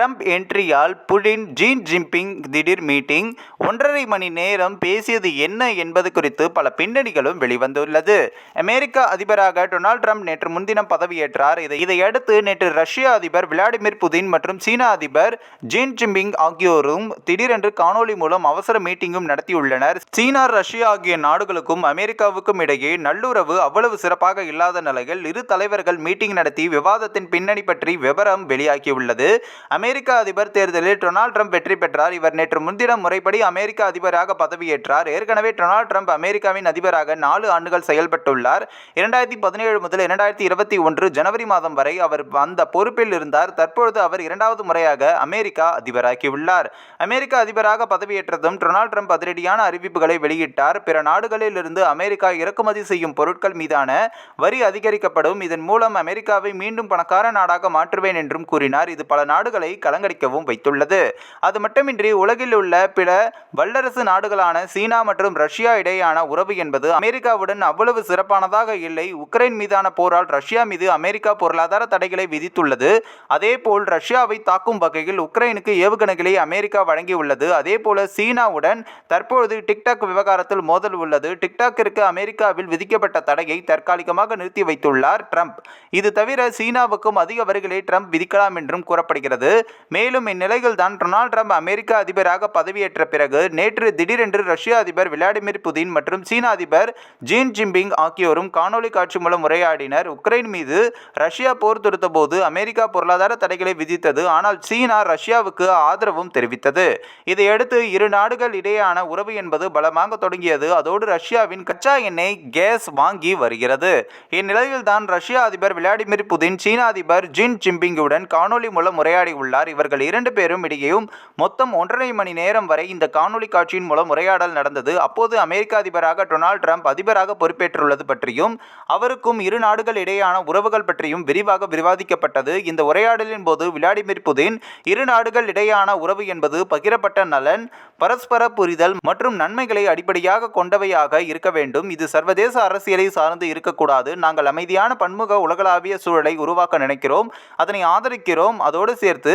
Trump என்ட்ரியால் Putin ஜீன் Jinping திடீர் மீட்டிங் ஒன்றரை மணி நேரம் பேசியது என்ன என்பது குறித்து பல பின்னணிகளும் வெளிவந்துள்ளது. அமெரிக்க அதிபராக டொனால்ட் ட்ரம்ப் நேற்று முன்தினம் பதவியேற்றார். இதை இதையடுத்து நேற்று ரஷ்ய அதிபர் விளாடிமிர் புதின் மற்றும் சீன அதிபர் ஜீன் ஜின்பிங் ஆகியோரும் திடீரென்று காணொலி மூலம் அவசர மீட்டிங்கும் நடத்தியுள்ளனர். சீனா ரஷ்யா ஆகிய நாடுகளுக்கும் அமெரிக்காவுக்கும் இடையே நல்லுறவு அவ்வளவு சிறப்பாக இல்லாத நிலையில் இரு தலைவர்கள் மீட்டிங் நடத்தி விவாதத்தின் பின்னணி பற்றி விவரம் வெளியாகியுள்ளது. அமெரிக்க அதிபர் தேர்தலில் டொனால்ட் ட்ரம்ப் வெற்றி பெற்றார். இவர் நேற்று முன்தினம் முறைப்படி அமெரிக்க அதிபராக பதவியேற்றார். ஏற்கனவே டொனால்ட் ட்ரம்ப் அமெரிக்காவின் அதிபராக நாலு ஆண்டுகள் செயல்பட்டுள்ளார். இரண்டாயிரத்தி பதினேழு முதல் இரண்டாயிரத்தி இருபத்தி ஒன்று ஜனவரி மாதம் வரை அவர் அந்த பொறுப்பில் இருந்தார். தற்பொழுது அவர் இரண்டாவது முறையாக அமெரிக்கா அதிபராகியுள்ளார். அமெரிக்க அதிபராக பதவியேற்றதும் டொனால்ட் ட்ரம்ப் அதிரடியான அறிவிப்புகளை வெளியிட்டார். பிற நாடுகளில் இருந்து அமெரிக்கா இறக்குமதி செய்யும் பொருட்கள் மீதான வரி அதிகரிக்கப்படும். இதன் மூலம் அமெரிக்காவை மீண்டும் பணக்கார நாடாக மாற்றுவேன் என்றும் கூறினார். இது பல நாடுகளை கலங்கடிக்கவும் வைத்துள்ளது. அது மட்டுமின்றி உலகில் உள்ள பிற வல்லரசு நாடுகளான சீனா மற்றும் ரஷ்யா இடையேயான உறவு என்பது அமெரிக்காவுடன் அவ்வளவு சிறப்பானதாக இல்லை. உக்ரைன் மீதான போரால் ரஷ்யா மீது அமெரிக்கா பொருளாதார தடைகளை விதித்துள்ளது. அதேபோல் ரஷ்யாவை தாக்கும் வகையில் உக்ரைனுக்கு ஏவுகணைகளை அமெரிக்கா வழங்கியுள்ளது. அதேபோல சீனாவுடன் தற்பொழுது டிக்டாக் விவகாரத்தில் மோதல் உள்ளது. டிக்டாக்கிற்கு அமெரிக்காவில் விதிக்கப்பட்ட தடையை தற்காலிகமாக நிறுத்தி வைத்துள்ளார் ட்ரம்ப். இது தவிர சீனாவுக்கும் அதிக வரிகளை ட்ரம்ப் விதிக்கலாம் என்றும் கூறப்படுகிறது. மேலும் இந்நிலையில் தான் டொனால்ட் ட்ரம்ப் அமெரிக்க அதிபராக பதவியேற்ற பிறகு நேற்று திடீரென்று ரஷ்ய அதிபர் விளாடிமிர் புதின் மற்றும் சீன அதிபர் ஜீன் ஜிம்பிங் ஆகியோரும் காணொலி காட்சி மூலம் உரையாடினர். உக்ரைன் மீது ரஷ்யா போர் தொடுத்த போது அமெரிக்கா பொருளாதார தடைகளை விதித்தது. ஆனால் சீனா ரஷ்யாவுக்கு ஆதரவும் தெரிவித்தது. இதையடுத்து இரு நாடுகள் இடையேயான உறவு என்பது பலமாக தொடங்கியது. அதோடு ரஷ்யாவின் கச்சா எண்ணெய் கேஸ் வாங்கி வருகிறது. இந்நிலையில் தான் ரஷ்ய அதிபர் விளாடிமிர் புதின் சீன அதிபர் ஜின் ஜிம்பிங்குடன் காணொலி மூலம் உரையாடி உள்ளார் இவர்கள் இரண்டு பேரும் இடையேயும் மொத்தம் ஒன்றரை மணி நேரம் வரை இந்த காணொலி காட்சியின் மூலம் உரையாடல் நடந்தது. அப்போது அமெரிக்க அதிபராக டொனால்ட் ட்ரம்ப் அதிபராக பொறுப்பேற்றுள்ளது பற்றியும் அவருக்கும் இரு நாடுகள் இடையேயான உறவுகள் பற்றியும் விரிவாக விவாதிக்கப்பட்டது. இந்த உரையாடலின் போது விளாடிமிர் புதின் இரு நாடுகள் இடையேயான உறவு என்பது பகிரப்பட்ட நலன் பரஸ்பர புரிதல் மற்றும் நன்மைகளை அடிப்படையாக கொண்டவையாக இருக்க வேண்டும். இது சர்வதேச அரசியலை சார்ந்து இருக்கக்கூடாது. நாங்கள் அமைதியான பன்முக உலகளாவிய சூழலை உருவாக்க நினைக்கிறோம். அதனை ஆதரிக்கிறோம். அதோடு சேர்த்து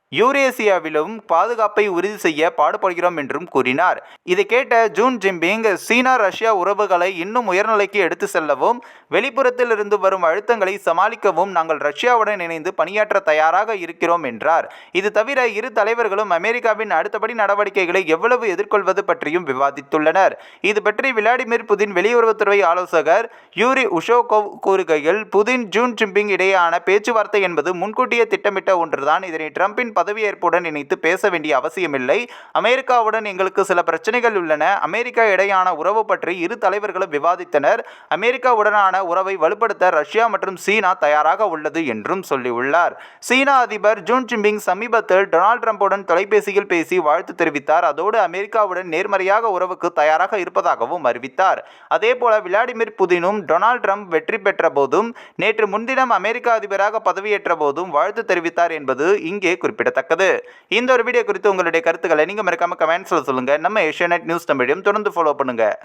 யூரேசியாவிலும் பாதுகாப்பை உறுதி செய்ய பாடுபடுகிறோம் என்றும் கூறினார். இதை கேட்ட ஜூன் ஜிம்பிங் சீனா ரஷ்யா உறவுகளை இன்னும் உயர்நிலைக்கு எடுத்து செல்லவும் வெளிப்புறத்தில் இருந்து வரும் அழுத்தங்களை சமாளிக்கவும் நாங்கள் ரஷ்யாவுடன் இணைந்து பணியாற்ற தயாராக இருக்கிறோம் என்றார். இது தவிர இரு தலைவர்களும் அமெரிக்காவின் அடுத்தபடி நடவடிக்கைகளை எவ்வளவு எதிர்கொள்வது பற்றியும் விவாதித்துள்ளனர். இது பற்றி விளாடிமிர் புதின் வெளியுறவுத்துறை ஆலோசகர் யூரி உஷோகோவ் கூறுகையில் புதின் ஜூன் ஜிம்பிங் இடையேயான பேச்சுவார்த்தை என்பது முன்கூட்டியே திட்டமிட்ட ஒன்றுதான். இதனை ட்ரம்பின் பதவியேற்புடன் இணைத்து பேச வேண்டிய அவசியமில்லை. அமெரிக்காவுடன் எங்களுக்கு சில பிரச்சனைகள் உள்ளன. அமெரிக்கா இடையான உறவு பற்றி இரு தலைவர்களும் விவாதித்தனர். அமெரிக்காவுடனான உறவை வலுப்படுத்த ரஷ்யா மற்றும் சீனா தயாராக உள்ளது என்றும் சொல்லியுள்ளார். சீனா அதிபர் ஜூன் ஜிம்பிங் சமீபத்தில் டொனால்ட் ட்ரம்புடன் தொலைபேசியில் பேசி வாழ்த்து தெரிவித்தார். அதோடு அமெரிக்காவுடன் நேர்மறையாக உறவுக்கு தயாராக இருப்பதாகவும் அறிவித்தார். அதேபோல விளாடிமிர் புதினும் டொனால்ட் ட்ரம்ப் வெற்றி பெற்ற போதும் நேற்று முன்தினம் அமெரிக்க அதிபராக பதவியேற்ற போதும் வாழ்த்து தெரிவித்தார் என்பது இங்கே குறிப்பிடத்தக்கது. இந்த ஒரு வீடியோ குறித்து உங்களுடைய கருத்துக்களை நீங்கள் மறக்காம கமெண்ட்ஸில் சொல்லுங்கள் நம்ம ஏஷியா நியூஸ் தமிழையும் தொடர்ந்து ஃபாலோ பண்ணுங்கள்